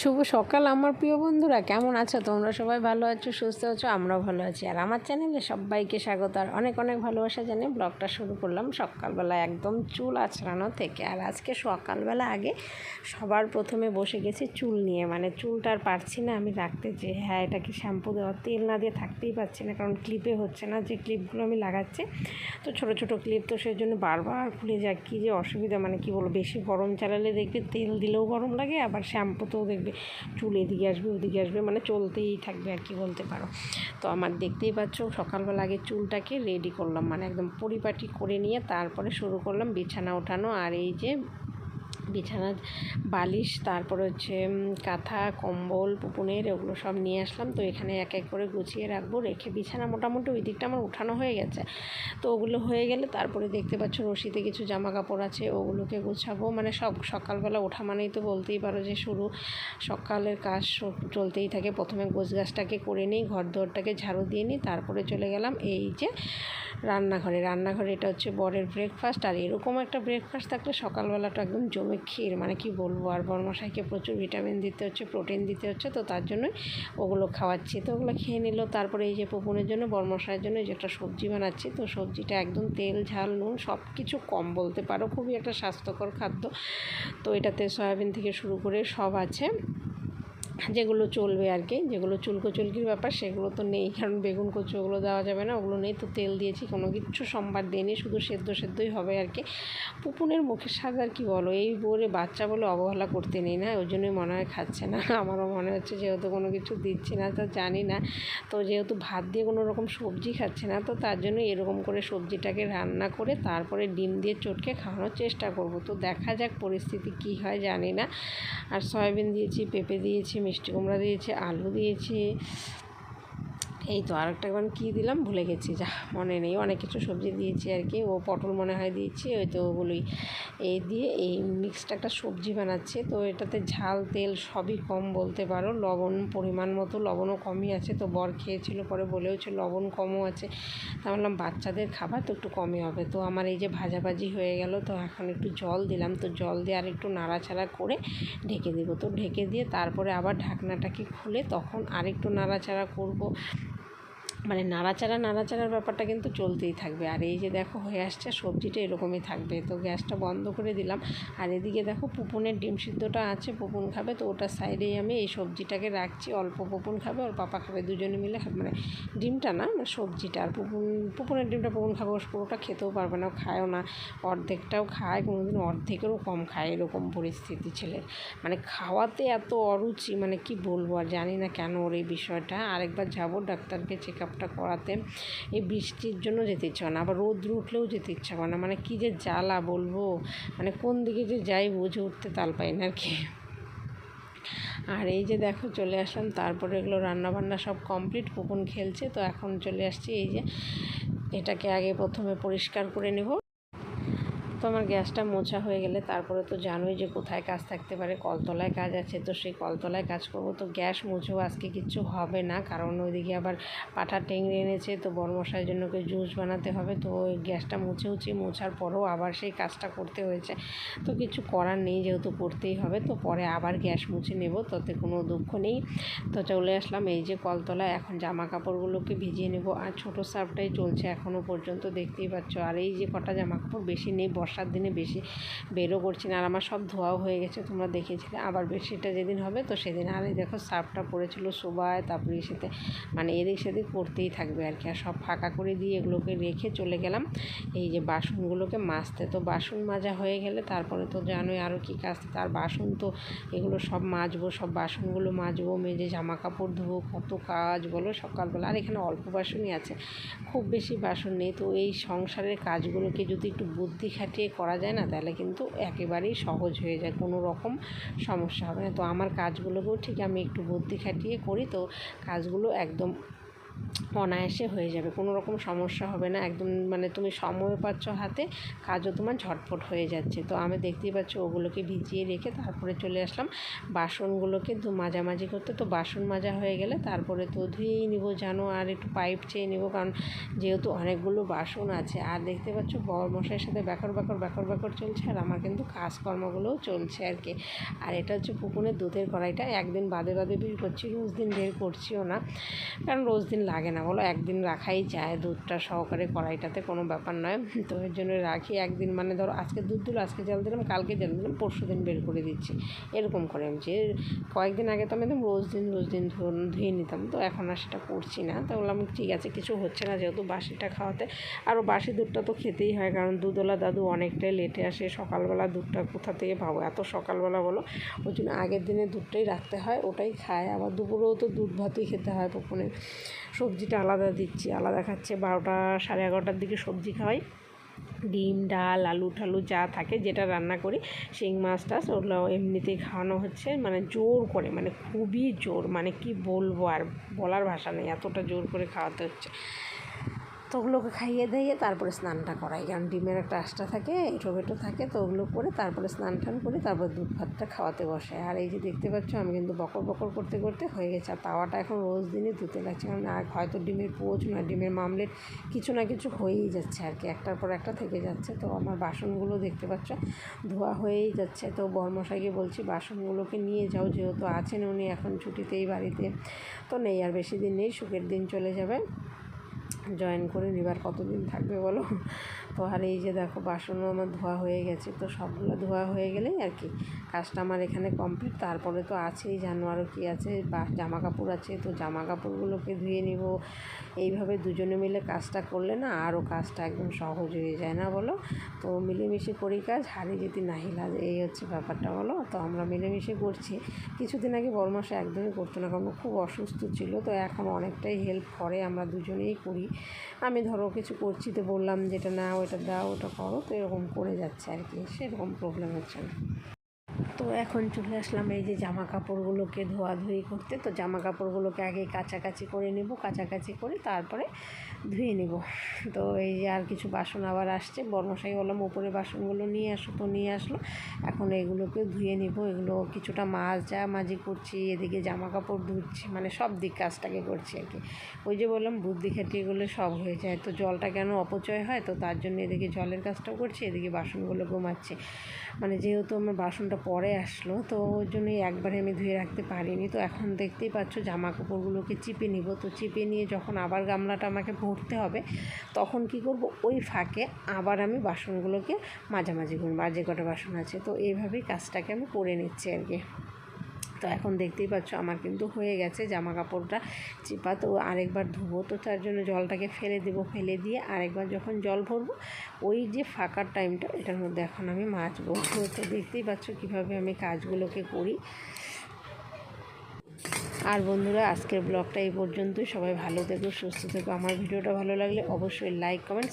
শুভ সকাল আমার প্রিয় বন্ধুরা। কেমন আছো? তোমরা সবাই ভালো আছো, সুস্থ আছো? আমরাও ভালো আছি। আর আমার চ্যানেলে সবাইকে স্বাগত। আর অনেক অনেক ভালোবাসা জানিয়ে ব্লগটা শুরু করলাম। সকালবেলা একদম চুল আছড়ানো থেকে। আর আজকে সকালবেলা আগে সবার প্রথমে বসে গেছি চুল নিয়ে। মানে চুলটা আর পারছি না আমি রাখতে যে হ্যাঁ এটাকে শ্যাম্পু দেওয়া, তেল না দিয়ে থাকতেই পারছি না। কারণ ক্লিপে হচ্ছে না যে ক্লিপগুলো আমি লাগাচ্ছি। তো ছোট ছোট ক্লিপ তো সেই জন্য বারবার খুলে যায় কী যে অসুবিধা। মানে কি বলব, বেশি গরম চালালে দেখবে তেল দিলেও গরম লাগে, আবার শ্যাম্পুতেও দেখবে চুল এদিকে আসবে, ওদিকে আসবে মানে চলতেই থাকবে আর কি বলতে পারো। তো আমার দেখতেই পাচ্ছ, সকালবেলা আগে চুলটাকে রেডি করলাম মানে একদম পরিপাটি করে নিয়ে তারপরে শুরু করলাম বিছানা ওঠানো আর এই যে বিছানার বালিশ, তারপর হচ্ছে কাঁথা, কম্বল পুপুনের ওগুলো সব নিয়ে আসলাম। তো এখানে এক এক করে গুছিয়ে রাখব, রেখে বিছানা মোটামুটি ওই দিকটা আমার উঠানো হয়ে গেছে। তো ওগুলো হয়ে গেলে তারপরে দেখতে পাচ্ছ রশিতে কিছু জামা কাপড় আছে, ওগুলোকে গুছাবো। মানে সব সকালবেলা ওঠা মানেই তো বলতেই পারো যে শুরু। সকালের কাজ চলতেই থাকে। প্রথমে গোছ গাছটাকে করে নিই ঘর দোরটাকে ঝাড়ু দিয়ে নিই, তারপরে চলে গেলাম। এই যে রান্নাঘরে। রান্নাঘরে এটা হচ্ছে বরের ব্রেকফাস্ট আর এরকম একটা ব্রেকফাস্ট থাকলে সকালবেলাটা একদম জমে ক্ষীর। মানে কি বলব, আর বর্মশাইকে প্রচুর ভিটামিন দিতে হচ্ছে প্রোটিন দিতে হচ্ছে, তো তার জন্যই ওগুলো খাওয়াচ্ছি। তো ওগুলো খেয়ে নিল, তারপরে এই যে পপুনের জন্য, বর্মশাইয়ের জন্য যেটা সবজি বানাচ্ছি, তো সবজিটা একদম তেল, ঝাল, নুন সব কিছু কম বলতে পারো। খুবই একটা স্বাস্থ্যকর খাদ্য। তো এটাতে সয়াবিন থেকে শুরু করে সব আছে। যেগুলো চলবে আর কি, যেগুলো চুলকো চুলকির ব্যাপার, সেগুলো তো নেই, কারণ বেগুন কচু ওগুলো দেওয়া যাবে না, ওগুলো নেই তো তেল দিয়েছি, কোনো কিছু সম্বার দিইনি শুধু সেদ্ধ সেদ্ধই হবে আর কি। পুপুনের মুখের স্বাদ আর কি বলো, এই বলে বাচ্চা বলে অবহেলা করতে নেই না, ওই জন্যই মনে হয় খাচ্ছে না, আমারও মনে হচ্ছে যেহেতু কোনো কিছু দিচ্ছি না, তো জানি না, তো যেহেতু ভাত দিয়ে কোনো রকম সবজি খাচ্ছে না, তো তার জন্য এরকম করে সবজিটাকে রান্না করে তারপরে ডিম দিয়ে চটকে খাওয়ানোর চেষ্টা করব, তো দেখা যাক পরিস্থিতি কী হয়, জানি না। আর সয়াবিন দিয়েছি, পেঁপে দিয়েছি মিষ্টি কুমড়া দিয়েছে আলু দিয়েছি এই তো আরেকটা একবার কী দিলাম? ভুলে গেছি, যা মনে নেই। অনেক কিছু সবজি দিয়েছি আর কি ও পটল মনে হয় দিয়েছি, ওই তো ওগুলোই। এই দিয়ে এই মিক্সড একটা সবজি বানাচ্ছে। তো এটাতে ঝাল, তেল সবই কম বলতে পারো। লবণ পরিমাণ মতো, লবণও কমই আছে। তো বর খেয়েছিল পরে বলেওছে লবণ কমও আছে। তা বললাম, বাচ্চাদের খাবার তো একটু কমই হবে। তো আমার এই যে ভাজাভাজি হয়ে গেল, তো এখন একটু জল দিলাম। তো জল দিয়ে আর একটু নাড়াচাড়া করে ঢেকে দেবো। তো ঢেকে দিয়ে তারপরে আবার ঢাকনাটাকে খুলে তখন আরেকটু নাড়াচাড়া করব। মানে নাড়াচাড়া, নাড়াচাড়ার ব্যাপারটা কিন্তু চলতেই থাকবে। আর এই যে দেখো, হয়ে আসছে, সবজিটা এরকমই থাকবে। তো গ্যাসটা বন্ধ করে দিলাম। আর এদিকে দেখো পুপুনের ডিম সিদ্ধটা আছে পুপুন খাবে। তো ওটার সাইডেই আমি এই সবজিটাকে রাখছি। অল্প পুপুন খাবে ওর পাপা খাবে, দুজনে মিলে মানে ডিমটা না মানে সবজিটা। আর পুপুন পুপুনের ডিমটা পুপুন খাবে, ও পুরোটা খেতেও পারবে না খায়ও না। অর্ধেকটাও খায়, কোনোদিন অর্ধেকেরও কম খায় এরকম পরিস্থিতি ছেলের। মানে খাওয়াতে এত অরুচি মানে কি বলব আর জানি না কেন ওর এই বিষয়টা। আরেকবার যাব ডাক্তারকে চেক আপটা করাতে এই বৃষ্টির জন্য যেতে ইচ্ছা হয় না। আবার রোদ উঠলেও যেতে ইচ্ছা করে না। মানে কী যে জ্বালা বলব? মানে কোন দিকে যে যাই বুঝে উঠতে তাল পাই না আর কি। আর এই যে দেখো চলে আসলাম। তারপরে এগুলো রান্নাবান্না সব কমপ্লিট। পুকুন খেলছে। তো এখন চলে আসছি এই যে এটাকে আগে প্রথমে পরিষ্কার করে নেব। তো আমার গ্যাসটা মোছা হয়ে গেলে তারপরে তো জানোই যে কোথায় কাজ থাকতে পারে, কলতলায় কাজ আছে তো সেই কলতলায় কাজ করব। তো গ্যাস মুছেও আজকে কিচ্ছু হবে না, কারণ ওইদিকে আবার পাঠা টেংরে এনেছে তো বর্মশাইয়ের জন্য ওকে জুস বানাতে হবে। তো ওই গ্যাসটা মুছে উচি মোছার পরেও আবার সেই কাজটা করতে হয়েছে। তো কিছু করার নেই যেহেতু করতেই হবে, তো পরে আবার গ্যাস মুছে নেব, তাতে কোনো দুঃখ নেই। তো চলে আসলাম এই যে কলতলায়, এখন জামা কাপড়গুলোকে ভিজিয়ে নেব। আর ছোটো সার্ফটাই চলছে এখনও পর্যন্ত, দেখতেই পাচ্ছ। আর এই যে কটা জামা কাপড় বেশি নেই বর্ষার দিনে বেশি বেরও করছি না। আর আমার সব ধোয়াও হয়ে গেছে, তোমরা দেখেছিলে। আবার বেশিটা যেদিন হবে, তো সেদিন। আর এই দেখো, সার্ফটা পড়েছিল শোবায় তারপরে সেতে মানে এদিক সেদিক করতেই থাকবে আর কি। আর সব ফাঁকা করে দিয়ে এগুলোকে রেখে চলে গেলাম। এই যে বাসনগুলোকে মাজতে। তো বাসন মাজা হয়ে গেলে তারপরে তো জানোই আরও কী কাজ। তার বাসন তো এগুলো সব মাজবো, সব বাসনগুলো মাজবো, মেজে জামা কাপড় ধোবো, কত কাজ বলো সকালবেলা। আর এখানে অল্প বাসনই আছে, খুব বেশি বাসন নেই। তো এই সংসারের কাজগুলোকে যদি একটু বুদ্ধি খাটিয়ে করা যায় না, তাহলে কিন্তু একেবারেই সহজ হয়ে যায়, কোনো রকম সমস্যা হবে না। তো আমার কাজগুলোকেও ঠিক আমি একটু বুদ্ধি খাটিয়ে করি, তো কাজগুলো একদম অনায়াসে হয়ে যাবে, কোনো রকম সমস্যা হবে না, একদম মানে তুমি সময় পাচ্ছ হাতে, কাজও তোমার ঝটপট হয়ে যাচ্ছে। তো আমি দেখতেই পাচ্ছ ওগুলোকে ভিজিয়ে রেখে তারপরে চলে আসলাম। বাসনগুলোকে মাঝামাঝি করতে, তো বাসন মাজা হয়ে গেলে তারপরে তো ধুয়েই নিব জানো আর একটু পাইপ চেয়ে নেব, কারণ যেহেতু অনেকগুলো বাসন আছে। আর দেখতে পাচ্ছ বড় মশাইয়ের সাথে ব্যাকর ব্যাকর ব্যাকর ব্যাকর চলছে, আর আমার কিন্তু কাজকর্মগুলোও চলছে আর কি। আর এটা হচ্ছে পুকুরের দুধের কড়াইটা, একদিন বাদে বাদে বের করছি, রোজ দিন বের করছিও না, কারণ রোজ দিন লাগে না। বলো, একদিন রাখাই যায় দুধটা সহকারে, কড়াইটাতে কোনো ব্যাপার নয়। তো এর জন্য রাখি একদিন। মানে ধরো, আজকে দুধ দিল আজকে জল দিলাম, কালকে জল দিলাম, পরশু দিন বের করে দিচ্ছি। এরকম করে আমি যে কয়েকদিন আগে তো আমি একদম রোজ দিন রোজ দিন ধুয়ে নিতাম। তো এখন আর সেটা করছি না। তো বললাম, ঠিক আছে, কিছু হচ্ছে না যেহেতু বাসিটা খাওয়াতে। আরও বাসি দুধটা তো খেতেই হয়, কারণ দুধওয়ালা দাদু অনেকটাই লেটে আসে। সকালবেলা দুধটা কোথা থেকে পাবো? এত সকালবেলা বলো ওই জন্য আগের দিনে দুধটাই রাখতে হয়, ওটাই খায়। আবার দুপুরেও তো দুধ ভাতই খেতে হয় পুকুরে সবজিটা আলাদা দিচ্ছি, আলাদা খাচ্ছে। বারোটা, সাড়ে এগারোটার দিকে সবজি খাওয়াই। ডিম, ডাল, আলু ঠালু যা থাকে, যেটা রান্না করি, শিং, মাছ, টাছ, ওগুলো এমনিতেই খাওয়ানো হচ্ছে। মানে জোর করে মানে খুবই জোর মানে কি বলব আর বলার ভাষা নেই, এতটা জোর করে খাওয়াতে হচ্ছে। তো ওগুলোকে খাইয়ে দিয়ে তারপরে স্নানটা করাই। কারণ ডিমের একটা আশটা থাকে এঁটো বেটো থাকে, তো ওগুলো করে তারপরে স্নান টান করে তারপর দুধ ভাতটা খাওয়াতে বসে। আর এই যে দেখতে পাচ্ছ, আমি কিন্তু বকর বকর করতে করতে হয়ে গেছে। আর তাওয়াটা এখন রোজ দিনই ধুতে লাগছে। কারণ আর হয়তো ডিমের পোচ না, ডিমের মামলেট কিছু না কিছু হয়েই যাচ্ছে আর কি। একটার পর একটা থেকে যাচ্ছে। তো আমার বাসনগুলো দেখতে পাচ্ছ, ধোয়া হয়েই যাচ্ছে। তো বর্মশাইকে বলছি, বাসনগুলোকে নিয়ে যাও, যেহেতু আছেন উনি এখন ছুটিতেই বাড়িতে। তো নেই, আর বেশি দিন নেই, সুখের দিন চলে যাবে। জয়েন করে নেবার কতদিন থাকবে বলো? তো আর এই যে দেখো, বাসনও আমার ধোয়া হয়ে গেছে। তো সবগুলো ধোয়া হয়ে গেলেই আর কি কাজটা আমার এখানে কমপ্লিট। তারপরে তো আছেই জানো আরও কী আছে, বা জামা কাপড় আছে, তো জামা কাপড়গুলোকে ধুয়ে নিব। এইভাবে দুজনে মিলে কাজটা করলে না আরও কাজটা একদম সহজ হয়ে যায় না বলো? তো মিলেমিশে করি কাজ হারে যদি নাহি লাজ, এই হচ্ছে ব্যাপারটা বলো? তো আমরা মিলেমিশে করছি। কিছুদিন আগে বড় মাসে একদমই করতো না, কারণ খুব অসুস্থ ছিল, তো এখন অনেকটাই হেল্প করে, আমরা দুজনেই করি। আমি ধরো কিছু করছি তো বললাম যেটা না ওটা দাও ওটা করো। তো এরকম করে যাচ্ছে আর কি। সেরকম প্রবলেম হচ্ছে না। তো এখন চলে আসলাম এই যে জামা কাপড়গুলোকে ধোয়াধুয়ি করতে। তো জামা কাপড়গুলোকে আগে কাছাকাছি করে নেব কাছাকাছি করে তারপরে ধুয়ে নেব। তো এই যে আর কিছু বাসন আবার আসছে, বর্মশাই বললাম উপরে বাসনগুলো নিয়ে আসো তো নিয়ে আসলো। এখন এগুলোকে ধুয়ে নেব, এগুলো কিছুটা মাজা মাজি করছি, এদিকে জামা কাপড় ধুচ্ছি মানে সব দিক কাজটাকে করছি আর কি। ওই যে বললাম বুদ্ধি খাটিয়ে গেলে সব হয়ে যায়, তো জলটা কেন অপচয় হয়? তো তার জন্য এদিকে জলের কাজটাও করছি, এদিকে বাসনগুলো মাজছি মানে যেহেতু আমার বাসনটা পরে আসলো, তো ওর জন্যই একবারে আমি ধুয়ে রাখতে পারিনি। তো এখন দেখতেই পাচ্ছ জামা কাপড়গুলোকে চিপে নিব। তো চিপে নিয়ে যখন আবার গামলাটা আমাকে ভরতে হবে, তখন কি করব? ওই ফাঁকে আবার আমি বাসনগুলোকে মাঝামাঝি করব, আর যে কটা বাসন আছে। তো এইভাবেই কাজটাকে আমি করে নিচ্ছি আর কি। তো এখন দেখতেই পাচ্ছ, আমার কিন্তু হয়ে গেছে জামা কাপড়টা চিপা। তো আরেকবার ধুবো, তো তার জন্য জলটাকে ফেলে দেবো, ফেলে দিয়ে আরেকবার যখন জল ভরবো, ওই যে ফাঁকার টাইমটা, এটার মধ্যে এখন আমি মাজবো। তো তো দেখতেই পাচ্ছ কীভাবে আমি কাজগুলোকে করি। আর বন্ধুরা, আজকের ব্লগটা এই পর্যন্তই। সবাই ভালো থেকো, সুস্থ থেকো। আমার ভিডিওটা ভালো লাগলে অবশ্যই লাইক কমেন্ট